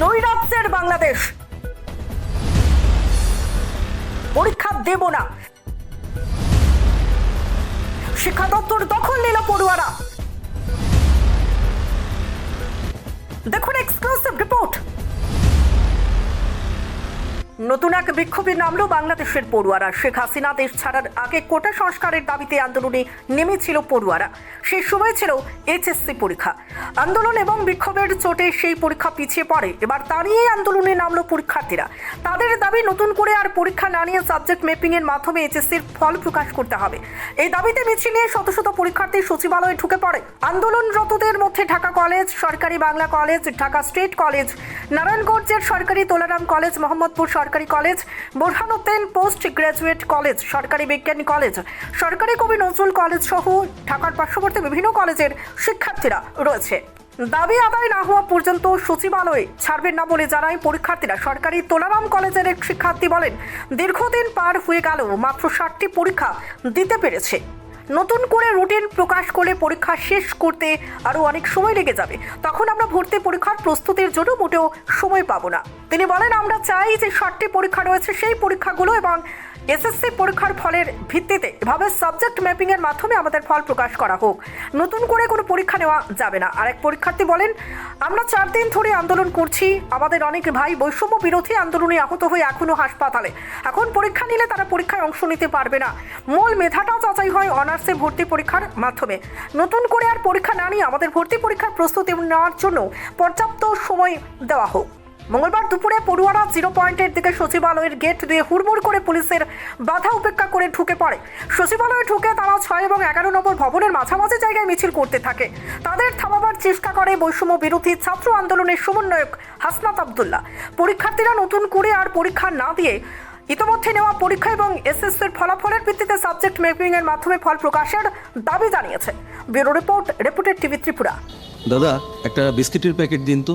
নৈরাজ্যের বাংলাদেশ। পরীক্ষা দেব না। শিক্ষা দপ্তর দখল নিল পড়ুয়ারা। দেখুন এক্সক্লুসিভ রিপোর্ট নতুন এক বিক্ষোভে নামলো বাংলাদেশের পড়ুয়ারা। শেখ হাসিনা দেশ ছাড়ার আগে কোটা সংস্কারের দাবিতে আন্দোলনে নেমেছিল পড়ুয়ারা। সেই সময় ছিল এইচএসসি পরীক্ষা। আন্দোলন এবং বিক্ষোভের চোটে সেই পরীক্ষা পিছিয়ে পড়ে। এবার তা নিয়েই আন্দোলনে নামলো পরীক্ষার্থীরা। তাদের দাবি, নতুন করে আর পরীক্ষা না নিয়ে সাবজেক্ট ম্যাপিং এর মাধ্যমে এইচএসসির ফল প্রকাশ করতে হবে। এই দাবিতে মিছিল নিয়ে শত শত পরীক্ষার্থী সচিবালয়ে ঢুকে পড়ে। আন্দোলনরতদের মধ্যে ঢাকা কলেজ, সরকারি Bangla college, Dhaka state college, নারায়ণগঞ্জের সরকারি তোলারাম কলেজ, মোহাম্মদপুর সরকারি college Borhanuddin post graduate college, সরকারি বিজ্ঞানী কলেজ, সরকারি কবি নজরুল কলেজ সহ ঢাকার পার্শ্ববর্তী বিভিন্ন কলেজের শিক্ষার্থীরা রয়েছে। দাবি আদায় না হওয়া পর্যন্ত সচিবালয়ে ছাড়বেন না বলে জানায় পরীক্ষার্থীরা। সরকারি তোলারাম কলেজের এক শিক্ষার্থী বলেন, দীর্ঘদিন পার হয়ে গেল মাত্র ষাটটি পরীক্ষা দিতে পেরেছে। নতুন করে রুটিন প্রকাশ করে পরীক্ষা শেষ করতে আরও অনেক সময় লেগে যাবে। তখন আমরা ভর্তি পরীক্ষার প্রস্তুতির জন্য মোটেও সময় পাবো না। তিনি বলেন, আমরা চাই যে ষাটটি পরীক্ষা রয়েছে, সেই পরীক্ষাগুলো এবং এসএসসি পরীক্ষার ফলের ভিত্তিতে এভাবে সাবজেক্ট ম্যাপিং এর মাধ্যমে আমাদের ফল প্রকাশ করা হোক। নতুন করে কোনো পরীক্ষা নেওয়া যাবে না। আরেক পরীক্ষার্থী বলেন, আমরা চার দিন ধরে আন্দোলন করছি। আমাদের অনেক ভাই বৈষম্য বিরোধী আন্দোলনে আহত হয়ে এখনও হাসপাতালে। এখন পরীক্ষা নিলে তারা পরীক্ষায় অংশ নিতে পারবে না। মূল মেধাটা যাচাই হয় অনার্সে ভর্তি পরীক্ষার মাধ্যমে। নতুন করে আর পরীক্ষা না নিয়ে আমাদের ভর্তি পরীক্ষার প্রস্তুতি নেওয়ার জন্য পর্যাপ্ত সময় দেওয়া হোক। মঙ্গলবার দুপুরে পড়ুয়ারা জিরো পয়েন্টের দিকে সচিবালয়ের গেট দিয়ে হুড়মুড় করে পুলিশের বাধা উপেক্ষা করে ঢুকে পড়ে। সচিবালয়ে ঢুকে তারা ছয় এবং এগারো নম্বর ভবনের মাঝামাঝি জায়গায় মিছিল করতে থাকে। তাদের থামাবার চেষ্টা করে বৈষম্য বিরোধী ছাত্র আন্দোলনের সমন্বয়ক হাসনাত আবদুল্লাহ। পরীক্ষার্থীরা নতুন করে আর পরীক্ষা না দিয়ে ইতোমধ্যে নেওয়া পরীক্ষা এবং এসএসসির ফলাফলের ভিত্তিতে সাবজেক্ট ম্যাপিং এর মাধ্যমে ফল প্রকাশের দাবি জানিয়েছে। Bureau report reported TV Tripura. দাদা, একটা বিস্কিটের প্যাকেট দিন তো।